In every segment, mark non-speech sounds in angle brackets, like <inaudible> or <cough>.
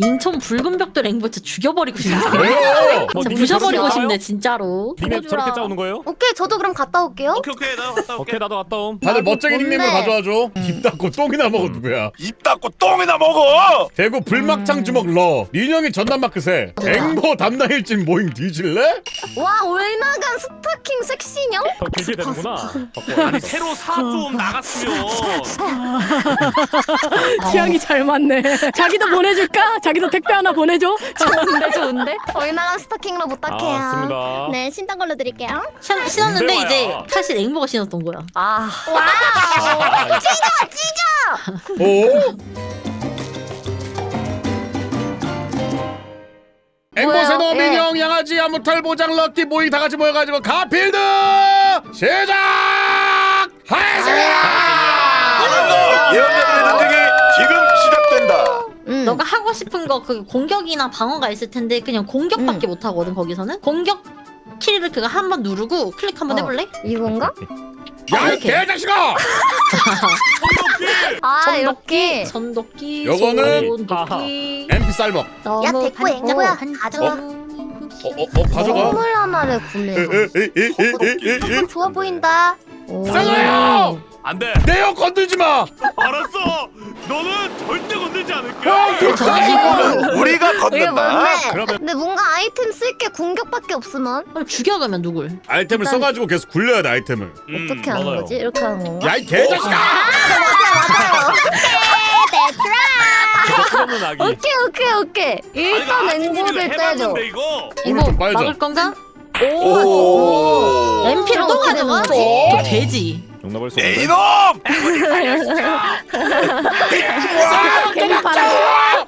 인천 붉은 벽돌 앵보 진짜 죽여버리고 싶네. 뭐 진짜 부셔버리고 싶네? 진짜로. 보여주라. 저렇게 싸우는 거예요? 오케이 저도 그럼 갔다 올게요. 오케이 오케이 나 갔다 올게 오케이 나도 갔다 옴. 다들 나도 멋쟁이 닉네임을? 가져와줘. 입 닫고 똥이나 먹어 누구야? 입 닫고 똥이나 먹어 대구 불막창 주먹 러. 민영이 전남 마크세. 앵보 담당 일진 모임 뒤질래? 와 올나간 스타킹 섹시녀? 더 길게 되는구나. 아니 새로 사 좀 나갔으면 <laughs> 취향이 잘 맞네. 자기도 보내줄까? 자기도 택배 하나 보내줘. 좋은데 좋은데? 올나간 스타킹으로 부탁해요. 아, 맞습니다. 네 신던 걸로 드릴게요. 신- 신었는데 이제? 사실 앵보가 신었던 거야. 아 오? 앵보 뭐야? 세노 예. 민영 양아지 아무탈 보장 럭키 모임 다 같이 모여가지고 가필드 시작 하세요. 예언자들의 전쟁이 지금 시작된다 음. 너가 하고 싶은 거 그 공격이나 방어가 있을 텐데 그냥 공격밖에 못 하거든 거기서는. 공격 키를 그거 한 번 누르고 클릭 한 번 어. 해볼래? 이건가? 야 이 이렇게. 개자식아! <laughs> 아 이렇게. 전도끼, 요거는- 전도끼. <laughs> MP 쌀먹. 야, 됐고, 반짝 앵보야. 반짝. 가져와. 어, 어, 어, 가져가. 선물 하나를 구매. 에에에에에에 좋아 보인다. 오. 세노야! 안돼 내역 건들지 마. 알았어 너는 절대 건들지 형, 그 저지고 우리가 이게 건든다 뭔데? 그러면- 근데 뭔가 아이템 쓸 게 공격밖에 없으면 그럼 죽여 그러면 누굴? 아이템을 일단- 써가지고 계속 굴려야 돼 아이템을. 음, 어떻게 하는 맞아요. 거지? 이렇게 하는 건가? 야 이 개자식아! 끝없는 아기. 오케이 오케이 오케이. 일단 앵보를 떼줘. 이거 오늘 이거 좀 빨자. 막을 건가? 오 MP를 또 어떻게 가져가? 되는 거지? 저 돼지. 용납할 수내 없는데. 이놈 괜히 바라.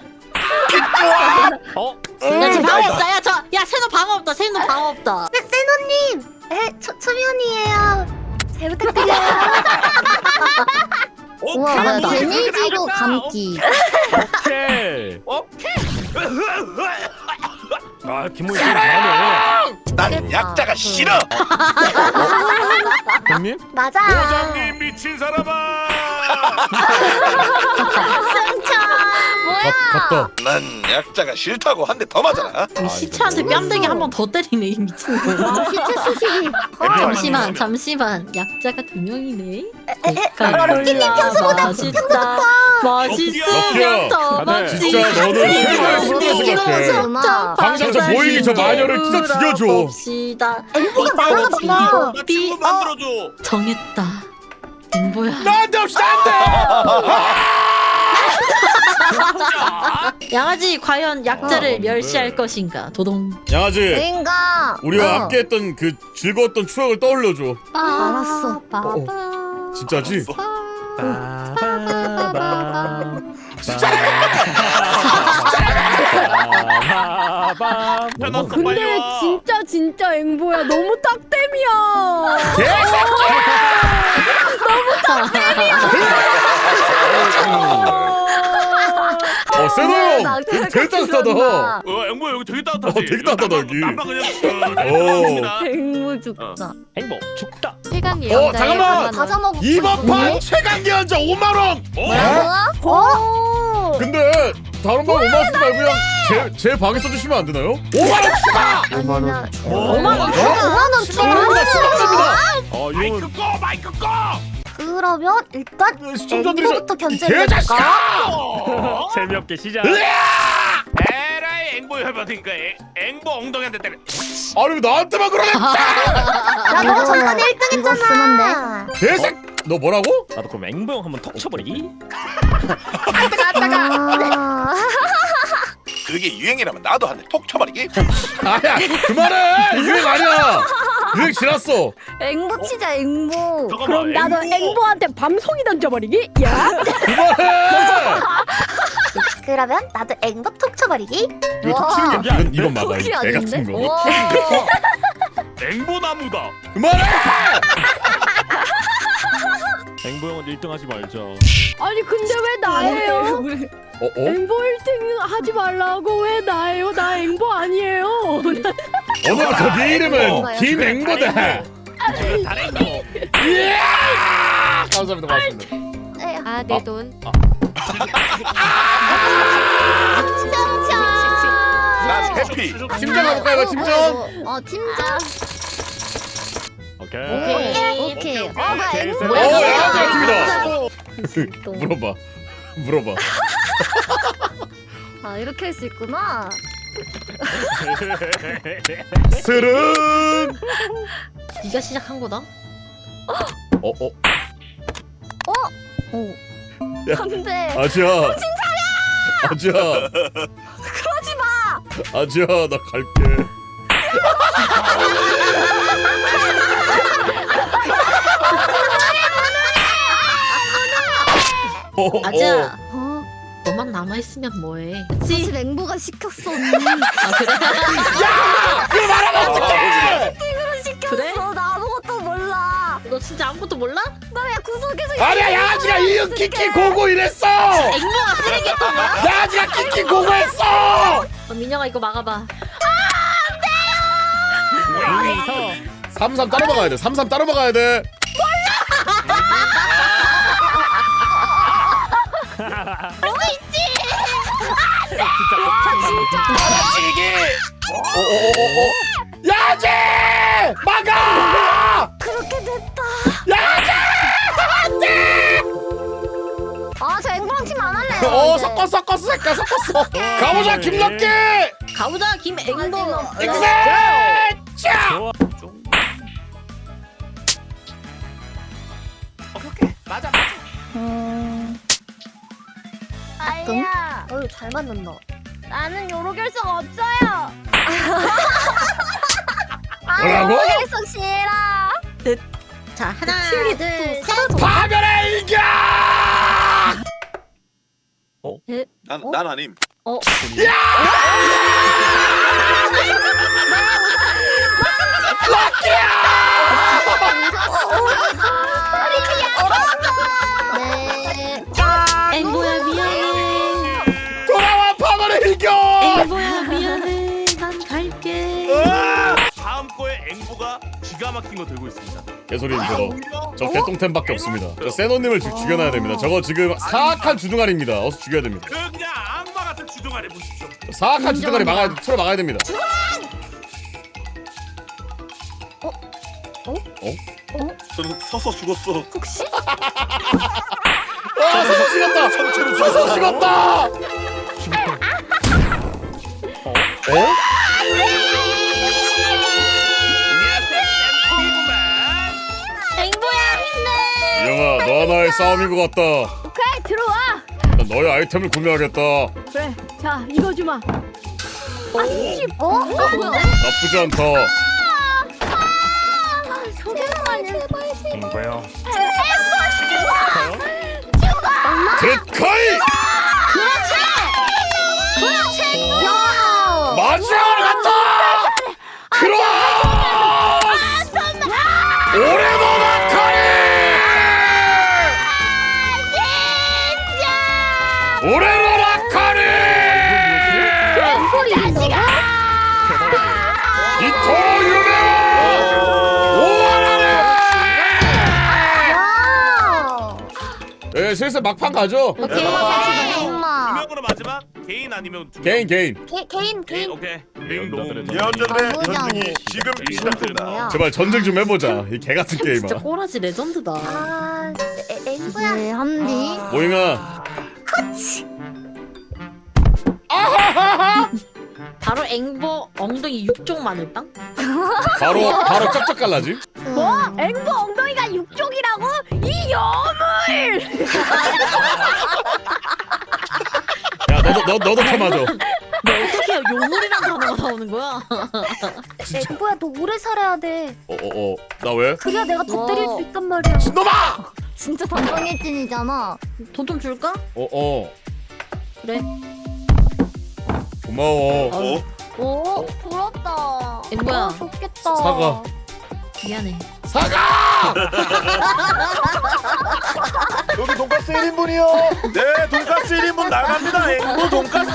어? 야, 저 방어 없다. 야, 저, 야, 세노 방어 없다. 세노 방어 없다. 세- 세노님, 에, 초, 초면이에요. 잘 부탁드려요. <laughs> 우와, 잘한다. 데미지로 감기. 오케이. 오케이 아 김모이 좀 잘하네. 난 약자가 싫어 <laughs> 형님? 맞아. 부장님 미친 사람아 뭐야? 갔다. 난 약자가 싫다고 한 대 더 맞아라 이 시체한테 뺨대기 한 번 더 때리네, 이 미친 거. 아, 시체 수식이. 잠시만, 잠시만. 약자가 두 명이네. 럭키님 평소보다 맛있다. 맛있으면 더 다들 맛있지. 진짜 너는 최고의 힘들어 생각해. 음악. 당장 저 모이기 저 마녀를 진짜 죽여줘. 봅시다. 앵보가 말하잖아. 나 친구 만들어줘 정했다. 앵보야. 나한테 없이 안 돼! 양아지 과연 약자를 어, 멸시할 네. 것인가? 도동. 양아지 인가. 우리와 어. 함께했던 그 즐거웠던 추억을 떠올려줘. 알았어. 빠바. 진짜지? 빠바바밤. 빠바밤. 해놨어 근데 진짜 진짜 앵보야 너무 딱땜이야. 어형 나 여기 되게 따뜻하다. 어, 앵보야 여기 되게 따뜻하지? 어, 되게 따뜻하다, 여기. 남방 그냥 오. 어, 앵보 죽다. 행복 죽다. 최강 어 잠깐만 과자 먹고 이번 판 최강 기한자 5만 원. 어? 어? 근데 다른 방 5만 원 쓰지 말고 그냥 제, 제 방에 써주시면 안 되나요? 5만 원 추가. 5만 원. 5만 원. 5만 원 추가. 5만 원 추가합니다. 어 마이크 이건 꺼 마이크 꺼 그러면 일단 시청자들이 앵보부터 견제를 해볼까? <laughs> 재미없게 시작. 에라이 앵보 해봤으니까 앵- 앵보 엉덩이한테 때려 아니 왜 나한테만 그러네? <laughs> 야, 너 잠깐 1등 했잖아. 개색. 너 뭐라고? 나도 그럼 앵보형 한번 턱 쳐버리기. 아, 그게 유행이라면 나도 한대톡 쳐버리기 아니야 그만해 유행 아니야. 유행 지났어. 앵보 치자, 앵보. 잠깐만, 그럼 나도 앵보. 앵보한테 밤송이 던져버리기. 야. 그만해. 그러면 나도 앵보 톡 쳐버리기. 이거 톡 치는 게 이건 이건 막아. 개 같은? 거. <laughs> <laughs> 앵보 나무다 그만해. 앵보형은 1등 하지 말자. 아니 근데 왜 나예요? 어 어? 앵보 1등 하지 말라고 왜 나예요? 나 앵보 아니에요. <laughs> 오늘부터 네 이름은 뭔가요? 김앵보다. 다랭보 예! 감사합니다. 고맙습니다. 아, 내 돈. 아. 아, 커피. 팀장 가볼까요 이거 팀장? 어, 어, 팀장. 오케이. 오케이. 오케이. 어, 나 오케이. 뭐야, 오 뭐야. 같습니다 <laughs> 또. 물어봐 물어봐 아, 이렇게 할 수 있구나. 스른 네가 시작한 거다. 어 어 오. 야. 안 돼. 아지야 아지야 그러지 마 아지야 나 갈게 어, 어, 아지야, 어, 너만 남아 있으면 뭐해? 사실? 앵무가 시켰어, 언니. 아 그래? <laughs> 그 말하면 어떡해 앵무를 시켰어. 그래? 나 아무것도 몰라. 너 진짜 아무것도 몰라? 나 그냥 구석에서. 아니야 양아지가 이응 키키 고고 이랬어 앵무가 쓰레기였던 거야? 양아지가 키키 고고 했어 어, 민영아 이거 막아봐. 여기서 33 따로 먹어야 돼. 33 따로 먹어야 돼. 어어 <laughs> <laughs> 어어. 야지! 막아! 그렇게 됐다. 야지! 아, 저 앵무랑 팀 안 할래요. 어 이제. 섞었어 섞었어 색깔 섞었어. 가보자 김덕기. 가보자 김앵무. 엑세! 자! 좋아. 오케이 오케이 맞아 맞아 음. 아야. 어유 잘 맞는다. 나는 요로 결석 없어요. <laughs> 뭐라고? 결석 싫어. 자 하나 둘, 둘 셋. 셋. 파멸의 이겨! 난, 난 아님. 네. 기가 막힌 거 들고 있습니다 개소리는 저거. 오히려 저 개똥템밖에 없습니다. 저 세노님을 주- 죽여놔야 됩니다. 저거 지금 사악한 주둥아리입니다. 어서 죽여야 됩니다. 그 그냥 악마 같은 주둥아리 보십시오 사악한 주둥아리 막아야 틀어 막아야 됩니다. 저는 서서 죽었어. 혹시? 아, 서서 죽었다. 서서. 죽었다. 어? 앵 하나의 싸움인 것 같다. 오케이 들어와. 난 너의 아이템을 구매하겠다. 그래. 자 이거 주마. 어? 어? 뭐야? 나쁘지 않다. 제발 제발. 앵보요. 데카이 야! 마지막으로 갔다. 크로 예, 슬슬 막판 가죠. 오케이. 두 엄마. 명으로 마지막 개인 아니면 두 명? 개인 개인. 개 개인 개인 개인. 오케이 링동 예언자들의. 전쟁이 지금 시작된다. 제발 전쟁 좀 해보자. 이 개 같은 게임아. 진짜 꼬라지 레전드다. 아, 에- 앵무야. 네, 한디. 모잉아. 바로 앵보 엉덩이 육종 마늘빵? 바로 바로 쩍쩍 갈라지. 뭐? 앵보 엉덩이 가 육종이라고? 이 여물! 야 너도 너 너도 쳐맞아. 너 어떻게 요물이란 단어가 나오는 거야? 앵무야 너 오래 살아야 돼. 어어 어. 나 왜? 그래야 내가 더 와. 때릴 수 있단 말이야. 놈아! 진짜 단방해진이잖아. 돈 좀 줄까? 어 어. 그래. 고마워. 어? 오, 부럽다. 앵무야. 아, 좋겠다. 사과. 미안해. 사과! <laughs> 여기 돈가스 1인분이요. 네, 돈가스 1인분 나갑니다. 앵보 돈가스.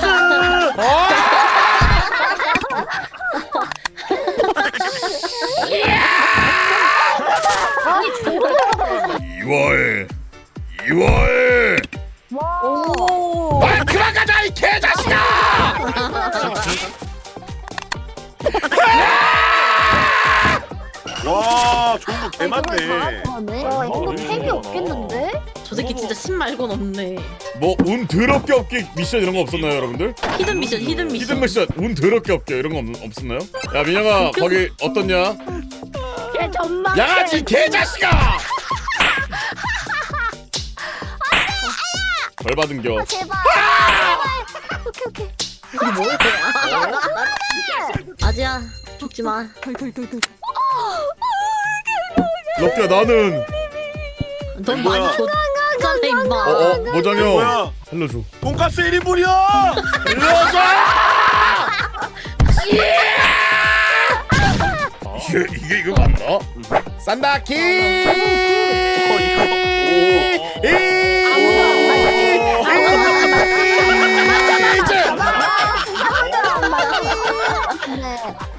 이화해. 이화해. 개 많네. 와 앵보 템이 없겠는데? 저 새끼 진짜 신 말곤 없네. 뭐 운 더럽게 없게 미션 이런 거 없었나요 여러분들? 히든 미션, 히든 미션. 히든 미션 운 더럽게 없게 이런 거 없, 없었나요? 야 민영아 거기 어떻냐? 걔 전망. 양아치 개자식아! 벌 받은 겨 제발. 제발. 오케이 오케이. 이게 뭐야? 아지야, 죽지 마. 럭키야 나는 넌 뭐야? 많이 줬잖아 임마. 어어 모장형 뭐야? 살려줘 돈가스 1인분이요. 살려줘! 이게 이게 이거 맞나? 산다키! 어.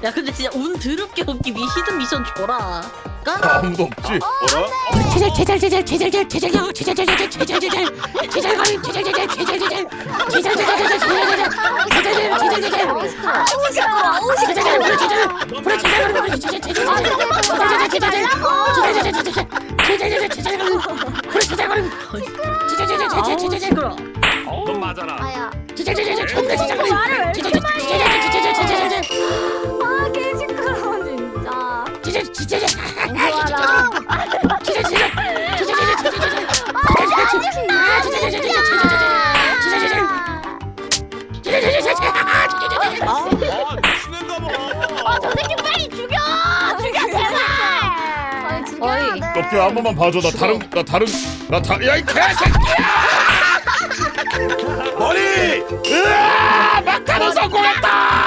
야 근데 진짜 운 더럽게 없기 미 히든 미션 줘라. 까? 아무도 없지? 제잘 제잘 제잘 제잘 제잘 제잘 제잘 제잘 제잘 제잘 제잘 제잘 가림 제잘 제잘 제잘 제잘 제잘 제잘 제잘 제잘 제잘 제잘 제잘 아우 시끄러워. 아우 시끄러워. 제잘 제잘 제잘 그래 제잘 가림 그래 제잘 제잘 제잘 제잘 제잘 제잘 제잘 제잘 제잘 제잘 제잘 제잘 가림 그래 제잘 가림 제잘 제잘 제잘 아우 제잘 시끄러. 넌 맞아라. 아야. 제잘 제잘 제잘 제잘 가림 제잘 제잘 제잘 제잘 제잘 제잘 아 개 시끄러워 진짜. 제잘 제잘 제잘 어깨 한 번만 봐줘. 나 다른 나 다른 나 다 야 이 개새끼야! 머리! 으아! 막타는 성공했다!